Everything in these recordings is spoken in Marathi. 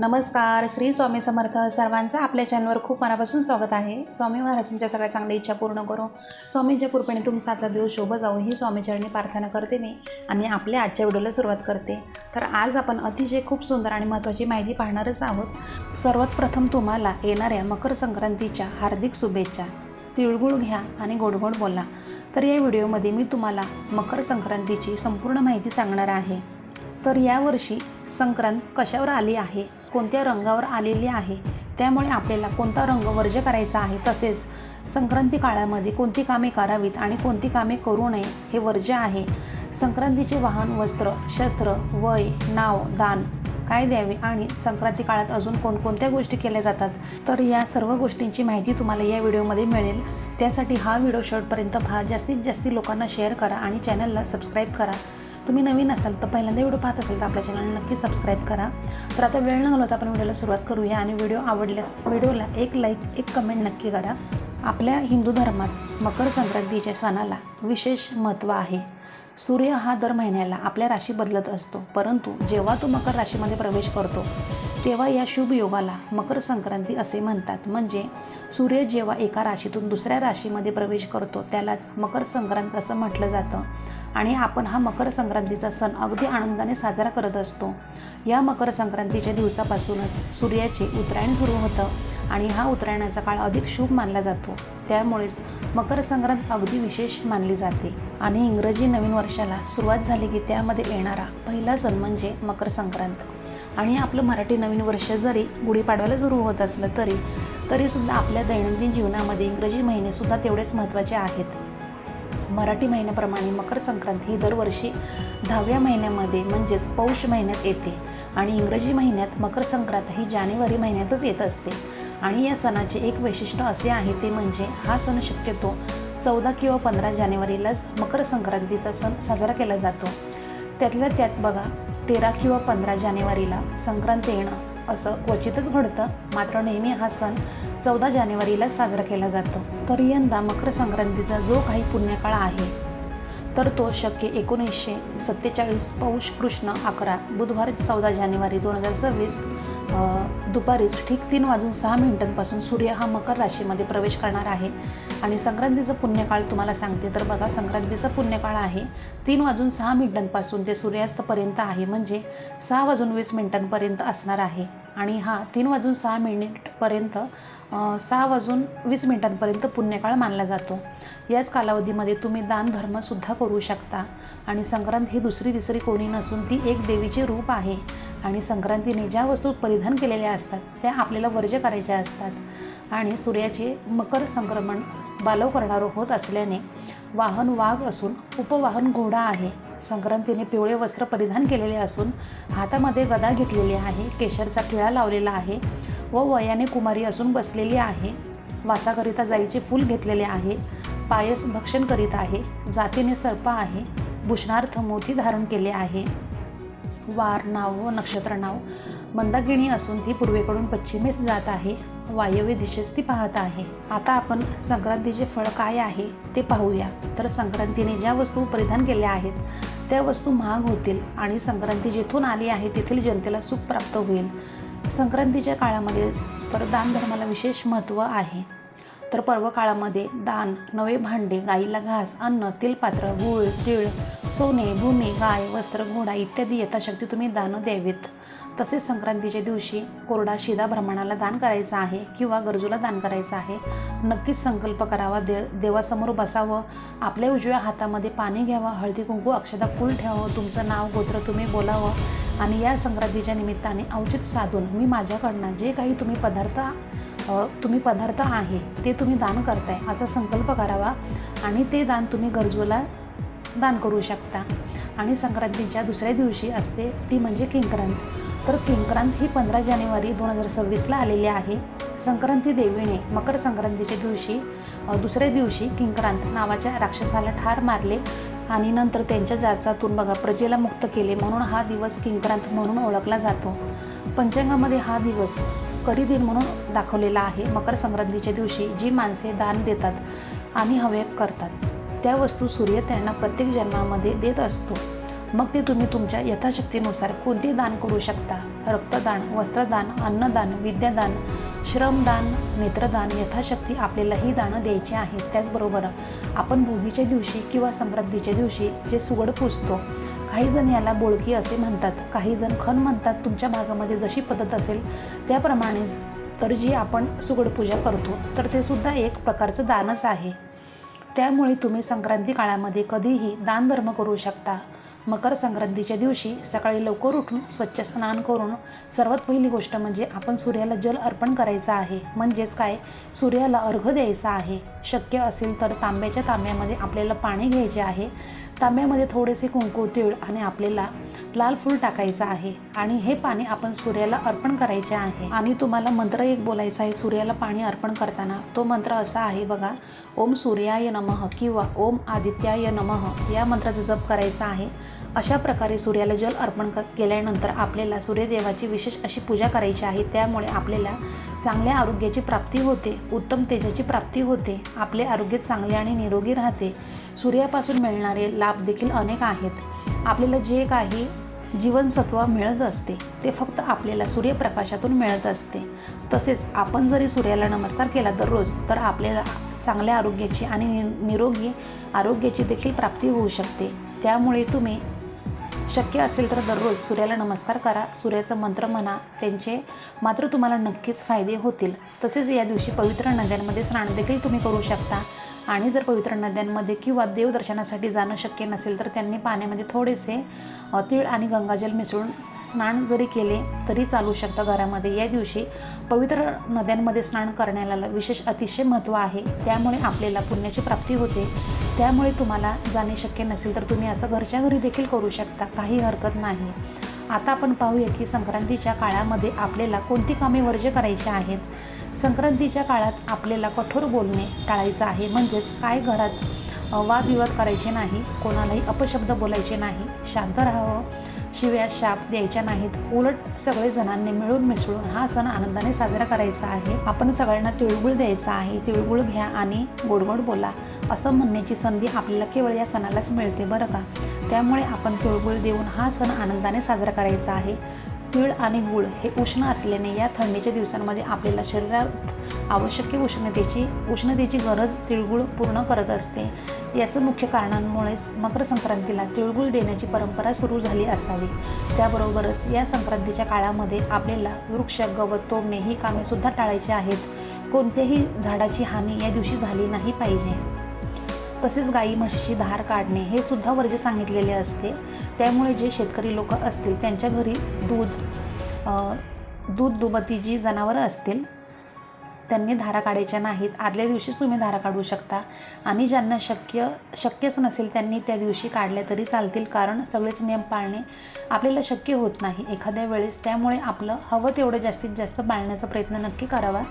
नमस्कार श्री स्वामी समर्थ सर्वांचं आपल्या चॅनलवर खूप मनापासून स्वागत आहे. स्वामी महाराज तुमच्या सगळ्या चांगल्या इच्छा पूर्ण करो. स्वामींच्या कृपेने तुमचा आजचा दिवस शोभ जाऊ ही स्वामीचरणी प्रार्थना करते मी आणि आपल्या आजच्या व्हिडिओला सुरुवात करते. तर आज आपण अतिशय खूप सुंदर आणि महत्त्वाची माहिती पाहणारच आहोत. सर्वात प्रथम तुम्हाला येणाऱ्या मकर संक्रांतीच्या हार्दिक शुभेच्छा. तिळगुळ घ्या आणि गोडगोड बोला. तर या व्हिडिओमध्ये मी तुम्हाला मकर संक्रांतीची संपूर्ण माहिती सांगणार आहे. तर यावर्षी संक्रांत कशावर आली आहे? कोणत्या रंगावर आलेली आहे? त्यामुळे आपल्याला कोणता रंग वर्ज्य करायचा आहे? तसेच संक्रांती काळामध्ये कोणती कामे करावीत आणि कोणती कामे करू नये हे वर्ज्य आहे. संक्रांतीचे वाहन वस्त्र शस्त्र वय नाव दान काय द्यावे आणि संक्रांती काळात अजून कोणकोणत्या गोष्टी केल्या जातात? तर या सर्व गोष्टींची माहिती तुम्हाला या व्हिडिओमध्ये मिळेल. त्यासाठी हा व्हिडिओ शेवटपर्यंत पहा. जास्तीत जास्त लोकांना शेअर करा आणि चॅनलला सबस्क्राईब करा. तुम्ही नवीन असाल तर पहिल्यांदा व्हिडिओ पाहत असेल तर आपल्या चॅनलला नक्की सबस्क्राईब करा. तर आता वेळ न घालवता आपण व्हिडिओला सुरुवात करूया आणि व्हिडिओ आवडल्यास व्हिडिओला एक लाईक एक कमेंट नक्की करा. आपल्या हिंदू धर्मात मकर संक्रांतीच्या सणाला विशेष महत्त्व आहे. सूर्य हा दर महिन्याला आपल्या राशी बदलत असतो परंतु जेव्हा तो मकर राशीमध्ये प्रवेश करतो तेव्हा या शुभ योगाला मकर संक्रांती असे म्हणतात. म्हणजे सूर्य जेव्हा एका राशीतून दुसऱ्या राशीमध्ये प्रवेश करतो त्यालाच मकर संक्रांत असं म्हटलं जातं. आणि आपण हा मकर संक्रांतीचा सण अगदी आनंदाने साजरा करत असतो. या मकर संक्रांतीच्या दिवसापासूनच सूर्याचे उत्तरायण सुरू होतं आणि हा उत्तरायणाचा काळ अधिक शुभ मानला जातो. त्यामुळेच मकर संक्रांत अगदी विशेष मानली जाते आणि इंग्रजी नवीन वर्षाला सुरुवात झाली की त्यामध्ये येणारा पहिला सण म्हणजे मकर संक्रांत. आणि आपलं मराठी नवीन वर्ष जरी गुढीपाडव्याला सुरू होत असलं तरी तरीसुद्धा आपल्या दैनंदिन जीवनामध्ये इंग्रजी महिनेसुद्धा तेवढेच महत्त्वाचे आहेत. मराठी महिन्याप्रमाणे मकर संक्रांत ही दरवर्षी दहाव्या महिन्यामध्ये म्हणजेच पौष महिन्यात येते आणि इंग्रजी महिन्यात मकर संक्रांत ही जानेवारी महिन्यातच येत असते. आणि या सणाचे एक वैशिष्ट्य असे आहे ते म्हणजे हा सण शक्यतो चौदा किंवा पंधरा जानेवारीलाच मकर संक्रांतीचा सण साजरा केला जातो. त्यातल्या त्यात बघा तेरा किंवा पंधरा जानेवारीला संक्रांत येणं असं क्वचितच घडतं. मात्र नेहमी हा सण चौदा जानेवारीला साजरा केला जातो. तर यंदा मकर संक्रांतीचा जो काही पुण्यकाळ आहे तर तो शक्य एकोणीसशे सत्तेचाळीस पौष कृष्ण अकरा बुधवार चौदा जानेवारी दोन हजार सव्वीस दुपारीच ठीक तीन वाजून सहा मिनिटांपासून सूर्य हा मकर राशीमध्ये प्रवेश करणार आहे. आणि संक्रांतीचा पुण्यकाळ तुम्हाला सांगते तर बघा संक्रांतीचा पुण्यकाळ आहे. तीन वाजून सहा मिनिटांपासून ते सूर्यास्तपर्यंत आहे म्हणजे सहा वाजून वीस मिनिटांपर्यंत असणार आहे. आणि हा तीन वाजून सहा मिनिटपर्यंत सहा वाजून वीस मिनिटांपर्यंत पुण्यकाळ मानला जातो. याच कालावधीमध्ये तुम्ही दानधर्मसुद्धा करू शकता. आणि संक्रांत ही दुसरी तिसरी कोणी नसून ती एक देवीचे रूप आहे. आणि संक्रांतीने ज्या वस्तू परिधान केलेल्या असतात. त्या आपल्याला वर्ज्य करायच्या असतात. आणि सूर्याचे मकर संक्रमण बालव करणारं होत असल्याने वाहन वाघ असून उपवाहन घोडा आहे. संक्रांतीने पिवळे वस्त्र परिधान केलेले असून हातामध्ये गदा घेतलेली आहे केशरचा खिळा लावलेला आहे व वयाने कुमारी असून बसलेली आहे. वासाकरिता जाईचे फूल घेतलेले आहे पायस भक्षण करीत आहे जातीने सर्प आहे भूषणार्थ मोती धारण केले आहे. वार नाव व नक्षत्र नाव मंदाकिणी असून ती पूर्वेकडून पश्चिमेस जात आहे. वायव्य दिशेस ती पाहत आहे. आता आपण संक्रांतीचे फळ काय आहे ते पाहूया. तर संक्रांतीने ज्या वस्तू परिधान केल्या आहेत त्या वस्तू महाग होतील आणि संक्रांती जिथून आली आहे तेथील जनतेला सुख प्राप्त होईल. संक्रांतीच्या काळामध्ये तर दान धर्माला विशेष महत्त्व आहे. तर पर्व काळामध्ये दान नवे भांडे गाईला घास अन्न तेलपात्र गूळ तिळ सोने भूमी गाय वस्त्र घोडा इत्यादी यथाशक्ती तुम्ही दानं द्यावीत. तसेच संक्रांतीच्या दिवशी कोरडा शिदा ब्राह्मणाला दान करायचं आहे किंवा गरजूला दान करायचं आहे नक्कीच संकल्प करावा. दे देवासमोर बसावं आपल्या उजव्या हातामध्ये पाणी घ्यावं हळदी कुंकू अक्षदा फुल ठेवावं तुमचं नाव गोत्र तुम्ही बोलावं आणि या संक्रांतीच्या निमित्ताने औचित साधून मी माझ्याकडनं जे काही तुम्ही पदार्थ तुम्ही पदार्थ आहे ते तुम्ही दान करताय असा संकल्प करावा आणि ते दान तुम्ही गरजूला दान करू शकता. आणि संक्रांतीच्या दुसऱ्या दिवशी असते ती म्हणजे किंक्रांत. तर किंक्रांत ही पंधरा जानेवारी दोन हजार सव्वीसला आलेली आहे. संक्रांती देवीने मकर संक्रांतीच्या दिवशी दुसऱ्या दिवशी किंक्रांत नावाच्या राक्षसाला ठार मारले आणि नंतर त्यांच्या जाचातून बघा प्रजेला मुक्त केले म्हणून हा दिवस किंक्रांत म्हणून ओळखला जातो. पंचांगामध्ये हा दिवस कडी दिन म्हणून दाखवलेला आहे. मकर संक्रांतीच्या दिवशी जी माणसे दान देतात आणि हवे करतात त्या वस्तू सूर्य त्यांना प्रत्येक जन्मामध्ये देत असतो. मग ते तुम्ही तुमच्या यथाशक्तीनुसार कोणते दान करू शकता? रक्तदान वस्त्रदान अन्नदान विद्यादान श्रमदान नेत्रदान यथाशक्ती आपल्याला ही दानं द्यायची आहेत. त्याचबरोबर आपण भोगीच्या दिवशी किंवा संक्रांतीच्या दिवशी जे सुगड पुजतो काही जण याला बोळकी असे म्हणतात काही जण खण म्हणतात. तुमच्या भागामध्ये जशी पद्धत असेल त्याप्रमाणे तर जी आपण सुगड पूजा करतो तर ते सुद्धा एक प्रकारचं दानच आहे. त्यामुळे तुम्ही संक्रांती काळामध्ये कधीही दानधर्म करू शकता. मकर संक्रांतीच्या दिवशी सकाळी लवकर उठून स्वच्छ स्नान करून सर्वात पहिली गोष्ट म्हणजे आपण सूर्याला जल अर्पण करायचं आहे. म्हणजेच काय? सूर्याला अर्घ द्यायचा आहे. शक्य असेल तर तांब्याच्या तांब्यामध्ये आपल्याला पाणी घ्यायचे आहे. तांब्यामध्ये थोडेसे कुंकू तीळ आणि आपल्याला लाल फूल टाकायचं आहे. आणि हे पाणी आपण सूर्याला अर्पण करायचे आहे. आणि तुम्हाला मंत्र एक बोलायचा आहे. सूर्याला पाणी अर्पण करताना तो मंत्र असा आहे बघा ओम सूर्याय नमः किंवा ओम आदित्याय नमः या मंत्राचा जप करायचा आहे. अशा प्रकारे सूर्याला जल अर्पण केल्यानंतर आपल्याला सूर्यदेवाची विशेष अशी पूजा करायची आहे. त्यामुळे आपल्याला चांगल्या आरोग्याची प्राप्ती होते उत्तम तेजाची प्राप्ती होते आपले आरोग्य चांगले आणि निरोगी राहते. सूर्यापासून मिळणारे लाभ देखील अनेक आहेत. आपल्याला जे काही जीवनसत्व मिळत असते ते फक्त आपल्याला सूर्यप्रकाशातून मिळत असते. तसेच आपण जरी सूर्याला नमस्कार केला दररोज तर आपल्याला चांगल्या आरोग्याची आणि नि- निरोगी आरोग्याची देखील प्राप्ती होऊ शकते. त्यामुळे तुम्ही शक्य असेल तर दररोज सूर्याला नमस्कार करा. सूर्याचं मंत्र म्हणा त्यांचे मात्र तुम्हाला नक्कीच फायदे होतील. तसेच या दिवशी पवित्र नद्यांमध्ये स्नान देखील तुम्ही करू शकता. आणि जर पवित्र नद्यांमध्ये किंवा देवदर्शनासाठी जाणं शक्य नसेल तर त्यांनी पाण्यामध्ये थोडेसे तीळ आणि गंगाजल मिसळून स्नान जरी केले तरी चालू शकतं घरामध्ये. या दिवशी पवित्र नद्यांमध्ये स्नान करण्याला विशेष अतिशय महत्त्व आहे. त्यामुळे आपल्याला पुण्याची प्राप्ती होते. त्यामुळे तुम्हाला जाणे शक्य नसेल तर तुम्ही असं घरच्या घरी देखील करू शकता. काही हरकत नाही. आता आपण पाहूया की संक्रांतीच्या काळामध्ये आपल्याला कोणती कामे वर्ज्य करायची आहेत? संक्रांतीच्या काळात आपल्याला कठोर बोलणे टाळायचं आहे. म्हणजेच काय घरात वादविवाद करायचे नाही कोणालाही अपशब्द बोलायचे नाही शांत राहावं शिव्या शाप द्यायच्या नाहीत उलट सगळे जणांनी मिळून मिसळून हा सण आनंदाने साजरा करायचा आहे. आपण सगळ्यांना तिळगुळ द्यायचा आहे. तिळगुळ घ्या आणि गोडगोड बोला. असं म्हणण्याची संधी आपल्याला केवळ या सणालाच मिळते बरं का? त्यामुळे आपण तिळगुळ देऊन हा सण आनंदाने साजरा करायचा आहे. तीळ आणि गूळ हे उष्ण असल्याने या थंडीच्या दिवसांमध्ये आपल्याला शरीरात आवश्यक उष्णतेची उष्णतेची गरज तिळगुळ पूर्ण करत असते. याचं मुख्य कारणांमुळेच मकर संक्रांतीला तिळगुळ देण्याची परंपरा सुरू झाली असावी. त्याबरोबरच या संक्रांतीच्या काळामध्ये आपल्याला वृक्ष गवत तोडणे ही कामेसुद्धा टाळायची आहेत. कोणत्याही झाडाची हानी या दिवशी झाली नाही पाहिजे. तसेच गाई म्हशीची धार काढणे हे सुद्धा वर्ज्य सांगितलेले असते. त्यामुळे जे शेतकरी लोक असतील त्यांच्या घरी दूध दूध दुभती जी जनावरं असतील त्यांनी धारा काढायच्या नाहीत. आदल्या दिवशीच तुम्ही धारा काढू शकता. आणि ज्यांना शक्य शक्यच नसेल त्यांनी त्या दिवशी काढल्या तरी चालतील कारण सगळेच नियम पाळणे आपल्याला शक्य होत नाही. एखाद्या वेळेस त्यामुळे आपलं हवं तेवढं जास्तीत जास्त पाळण्याचा प्रयत्न नक्की करावा.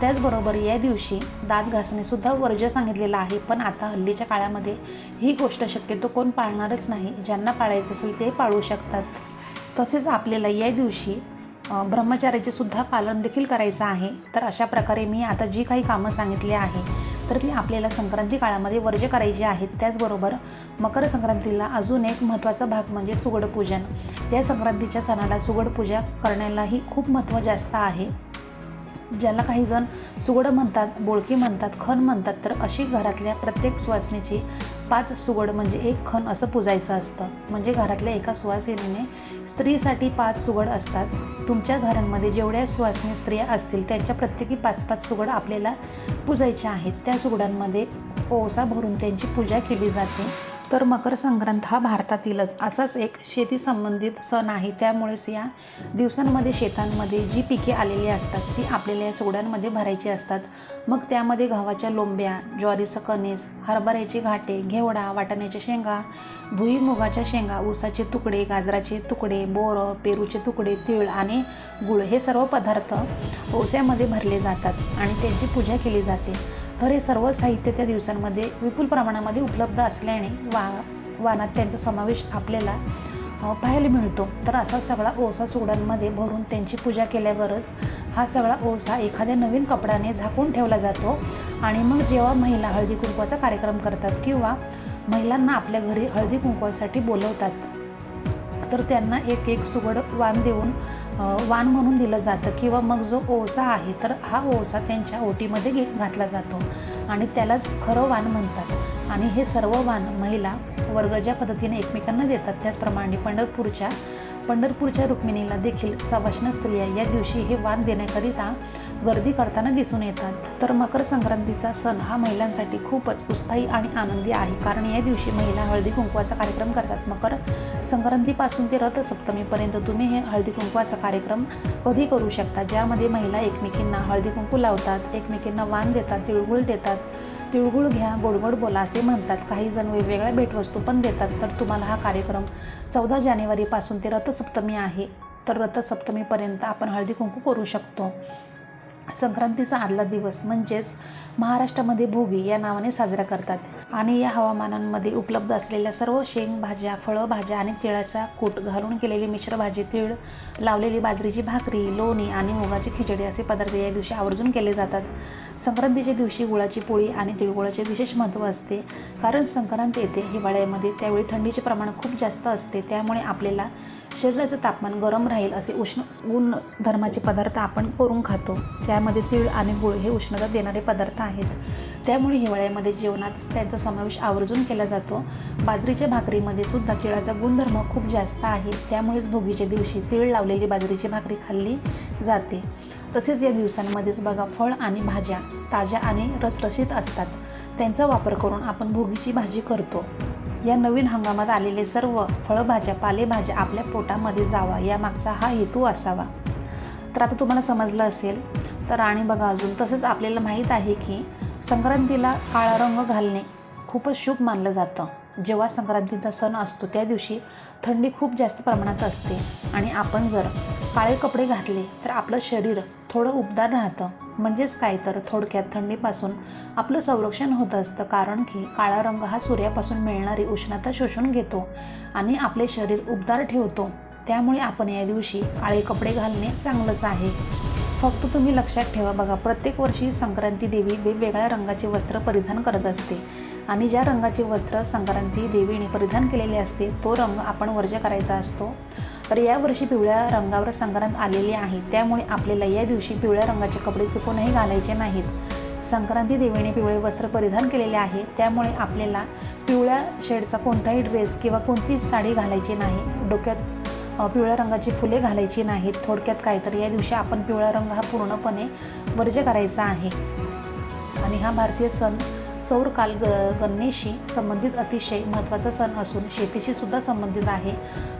त्याचबरोबर या दिवशी दात घासणेसुद्धा वर्ज्य सांगितलेलं आहे. पण आता हल्लीच्या काळामध्ये ही गोष्ट शक्यतो कोण पाळणारच नाही. ज्यांना पाळायचं असेल ते पाळू शकतात. तसेच आपल्याला या दिवशी ब्रह्मचार्याचे सुद्धा पालन देखील करायचं आहे. तर अशा प्रकारे मी आता जी काही कामं सांगितली आहे तर ती आपल्याला संक्रांती काळामध्ये वर्ज्य करायची आहेत. त्याचबरोबर मकर संक्रांतीला अजून एक महत्त्वाचा भाग म्हणजे सुगड पूजन. या संक्रांतीच्या सणाला सुगड पूजा करण्यालाही खूप महत्त्व जास्त आहे. ज्याला काही जण सुगड म्हणतात बोळकी म्हणतात खण म्हणतात तर अशी घरातल्या प्रत्येक सुवासिनीची पाच सुगड म्हणजे एक खण असं पुजायचं असतं. म्हणजे घरातल्या एका सुवासिनीने स्त्रीसाठी पाच सुगड असतात. तुमच्या घरांमध्ये जेवढ्या सुवासिनी स्त्रिया असतील त्यांच्या प्रत्येकी पाच पाच सुगड आपल्याला पुजायच्या आहेत. त्या सुगडांमध्ये ओसा भरून त्यांची पूजा केली जाते. तर मकर संक्रांत हा भारतातीलच असाच एक शेती संबंधित सण आहे. त्यामुळेच या दिवसांमध्ये शेतांमध्ये जी पिके आलेली असतात ती आपल्याला या सोड्यांमध्ये भरायची असतात. मग त्यामध्ये गव्हाच्या लोंब्या ज्वारीचं कणीस हरभऱ्याचे घाटे घेवडा वाटाण्याच्या शेंगा भुईमुगाच्या शेंगा ऊसाचे तुकडे गाजराचे तुकडे बोरं पेरूचे तुकडे तीळ आणि गुळ हे सर्व पदार्थ ओस्यामध्ये भरले जातात आणि त्यांची पूजा केली जाते. तर हे सर्व साहित्य त्या दिवसांमध्ये विपुल प्रमाणामध्ये उपलब्ध असल्याने वा वानात त्यांचा समावेश आपल्याला पाहायला मिळतो. तर असा सगळा ओसा सोडांमध्ये भरून त्यांची पूजा केल्यावरच हा सगळा ओसा एखाद्या नवीन कपड्याने झाकून ठेवला जातो. आणि मग जेव्हा महिला हळदी कुंकवाचा कार्यक्रम करतात किंवा महिलांना आपल्या घरी हळदी कुंकवासाठी बोलवतात तर त्यांना एक एक सुगड वाण देऊन वाण म्हणून दिलं जातं किंवा मग जो ओसा आहे तर हा ओसा त्यांच्या ओटीमध्ये घे घातला जातो आणि त्यालाच खरं वाण म्हणतात. आणि हे सर्व वाण महिला वर्ग ज्या पद्धतीने एकमेकांना देतात त्याचप्रमाणे पंढरपूरच्या पंढरपूरच्या रुक्मिणीला देखील सवाष्ण स्त्रिया या दिवशी हे वाण देण्याकरिता गर्दी करताना दिसून येतात. तर मकर संक्रांतीचा सण हा महिलांसाठी खूपच उत्साही आणि आनंदी आहे. कारण या दिवशी महिला हळदी कुंकवाचा कार्यक्रम करतात. मकर संक्रांतीपासून ते रथसप्तमीपर्यंत तुम्ही हे हळदी कुंकवाचा कार्यक्रम कधी करू शकता? ज्यामध्ये महिला एकमेकींना हळदी कुंकू लावतात एकमेकींना वाण देतात तिळगुळ देतात. तिळगुळ घ्या गोडगोड बोला असे म्हणतात. काही जण वेगवेगळ्या भेटवस्तू पण देतात. तर तुम्हाला हा कार्यक्रम चौदा जानेवारीपासून ते रथसप्तमी आहे. तर रथसप्तमीपर्यंत आपण हळदी कुंकू करू शकतो. संक्रांतीचा आदला दिवस म्हणजेच महाराष्ट्रामध्ये भोगी या नावाने साजरा करतात. आणि या हवामानांमध्ये उपलब्ध असलेल्या सर्व शेंग भाज्या फळं भाज्या आणि तिळाचा कूट घालून केलेली मिश्र भाजी तीळ लावलेली बाजरीची भाकरी लोणी आणि मुगाची खिचडी असे पदार्थ या दिवशी आवर्जून केले जातात. संक्रांतीच्या दिवशी गुळाची पोळी आणि तिळगुळाचे विशेष महत्त्व असते. कारण संक्रांत येते हिवाळ्यामध्ये त्यावेळी थंडीचे प्रमाण खूप जास्त असते. त्यामुळे आपल्याला शरीराचं तापमान गरम राहील असे उष्ण गुण धर्माचे पदार्थ आपण करून खातो. त्यामध्ये तीळ आणि गुळ हे उष्णता देणारे पदार्थ आहेत. त्यामुळे हिवाळ्यामध्ये जेवणात त्यांचा समावेश आवर्जून केला जातो. बाजरीच्या भाकरीमध्ये सुद्धा तिळाचा गुणधर्म खूप जास्त आहे. त्यामुळेच भोगीच्या दिवशी तीळ लावलेली बाजरीची भाकरी खाल्ली जाते. तसेच या दिवसांमध्येच बघा फळ आणि भाज्या ताज्या आणि रसरशीत असतात. त्यांचा वापर करून आपण भोगीची भाजी करतो. या नवीन हंगामात आलेले सर्व फळभाज्या पालेभाज्या आपल्या पोटामध्ये जावा यामागचा हा हेतू असावा. तर आता तुम्हाला समजलं असेल तर आणि बघा अजून तसंच आपल्याला माहीत आहे की संक्रांतीला काळा रंग घालणे खूपच शुभ मानलं जातं. जेव्हा संक्रांतीचा सण असतो त्या दिवशी थंडी खूप जास्त प्रमाणात असते. आणि आपण जर काळे कपडे घातले तर आपलं शरीर थोडं उबदार राहतं. म्हणजेच काय तर थोडक्यात थंडीपासून आपलं संरक्षण होत असतं. कारण की काळा रंग हा सूर्यापासून मिळणारी उष्णता शोषून घेतो आणि आपले शरीर उबदार ठेवतो. त्यामुळे आपण या दिवशी काळे कपडे घालणे चांगलंच आहे. फक्त तुम्ही लक्षात ठेवा बघा प्रत्येक वर्षी संक्रांती देवी वेगवेगळ्या रंगाचे वस्त्र परिधान करत असते. आणि ज्या रंगाचे वस्त्र संक्रांती देवीने परिधान केलेले असते तो रंग आपण वर्ज करायचा असतो. तर यावर्षी पिवळ्या रंगावर संक्रांत आलेली आहे. त्यामुळे आपल्याला या दिवशी पिवळ्या रंगाचे कपडे चुकूनही घालायचे नाहीत. संक्रांती देवीने पिवळे वस्त्र परिधान केलेले आहे. त्यामुळे आपल्याला पिवळ्या शेडचा कोणताही ड्रेस किंवा कोणतीच साडी घालायची नाही. डोक्यात पिवळ्या रंगाची फुले घालायची नाहीत. थोडक्यात काय तर या दिवशी आपण पिवळा रंग हा पूर्णपणे वर्ज्य करायचा आहे. आणि हा भारतीय सण सौर काल ग गणनेशी संबंधित अतिशय महत्त्वाचा सण असून शेतीशी सुद्धा संबंधित आहे.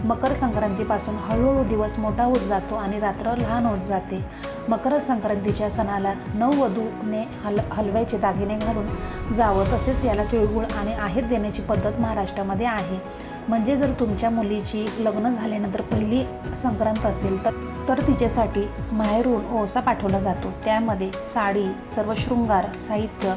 मकर संक्रांतीपासून हळूहळू दिवस मोठा होत जातो आणि रात्र लहान होत जाते. मकर संक्रांतीच्या सणाला नववधूने हल हलव्याचे दागिने घालून जावं तसेच याला तिळगुळ आणि आहेर देण्याची पद्धत महाराष्ट्रामध्ये आहे. म्हणजे जर तुमच्या मुलीची लग्न झाल्यानंतर पहिली संक्रांत असेल तर तर तिच्यासाठी माहेरून ओसा पाठवला जातो. त्यामध्ये साडी सर्व शृंगार साहित्य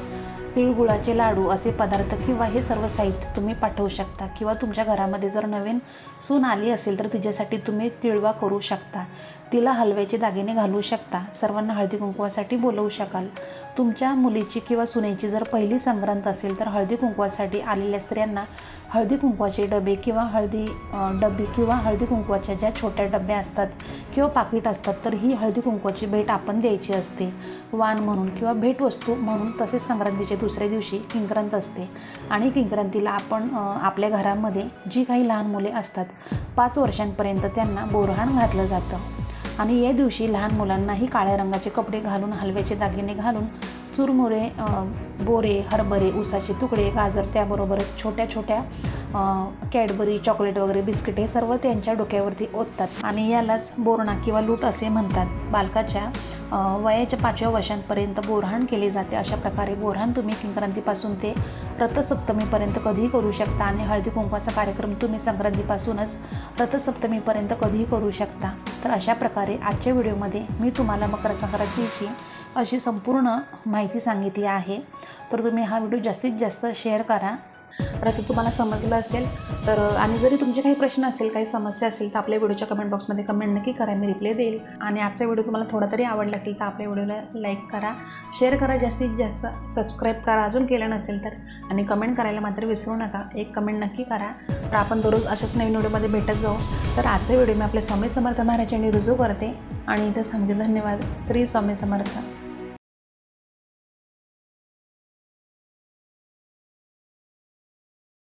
तिळगुळाचे लाडू असे पदार्थ किंवा हे सर्व साहित्य तुम्ही पाठवू शकता. किंवा तुमच्या घरामध्ये जर नवीन सून आली असेल तर तिच्यासाठी तुम्ही तिळवा करू शकता. तिला हलव्याचे दागिने घालू शकता. सर्वांना हळदी कुंकवासाठी बोलवू शकाल. तुमच्या मुलीची किंवा सुनेची जर पहिली संक्रांत असेल तर हळदी कुंकवासाठी आलेल्या स्त्रियांना हळदी कुंकवाचे डबे किंवा हळदी डबे किंवा हळदी कुंकवाच्या ज्या छोट्या डब्या असतात किंवा पाकिट असतात तर ही हळदी कुंकवाची भेट आपण द्यायची असते. वाण म्हणून किंवा भेटवस्तू म्हणून तसेच संक्रांतीच्या दुसऱ्या दिवशी किंक्रांत असते. आणि किंक्रांतीला आपण आपल्या घरामध्ये जी काही लहान मुले असतात पाच वर्षांपर्यंत त्यांना बोरहाण घातलं जातं. आणि या दिवशी लहान मुलांनाही काळ्या रंगाचे कपडे घालून हलव्याचे दागिने घालून चुरमुरे बोरे हरभरे उसाचे तुकडे गाजर त्याबरोबर छोट्या छोट्या कॅडबरी चॉकलेट वगैरे बिस्किट हे सर्व त्यांच्या डोक्यावरती ओततात. आणि यालाच बोरणा किंवा लूट असे म्हणतात. बालकाच्या वयाच्या पाचव्या वर्षांपर्यंत बोरहाण केले जाते. अशा प्रकारे बोरहाण तुम्ही किंक्रांतीपासून ते रथसप्तमीपर्यंत कधीही करू शकता आणि हळदी कुंकवाचा कार्यक्रम तुम्ही संक्रांतीपासूनच रथसप्तमीपर्यंत कधीही करू शकता. तर अशा प्रकारे आजच्या व्हिडिओमध्ये मी तुम्हाला मकर संक्रांतीची अशी संपूर्ण माहिती सांगितली आहे. तर तुम्ही हा व्हिडिओ जास्तीत जास्त शेअर करा. तर आता तुम्हाला समजलं असेल. तर आणि जरी तुमचे काही प्रश्न असेल काही समस्या असेल तर आपल्या व्हिडिओच्या कमेंट बॉक्समध्ये कमेंट नक्की करा मी रिप्लाय देईल. आणि आजचा व्हिडिओ तुम्हाला थोडा तरी आवडला असेल तर आपल्या व्हिडिओला लाईक करा शेअर करा जास्तीत जास्त सबस्क्राईब करा. अजून केलं नसेल तर आणि कमेंट करायला मात्र विसरू नका. एक कमेंट नक्की करा. तर आपण दररोज अशाच नवीन व्हिडिओमध्ये भेटत जाऊ. तर आजचा व्हिडिओ मी आपल्या स्वामी समर्थ महाराजांनी रुजू करते. आणि इथं सांगते धन्यवाद. श्री स्वामी समर्थ.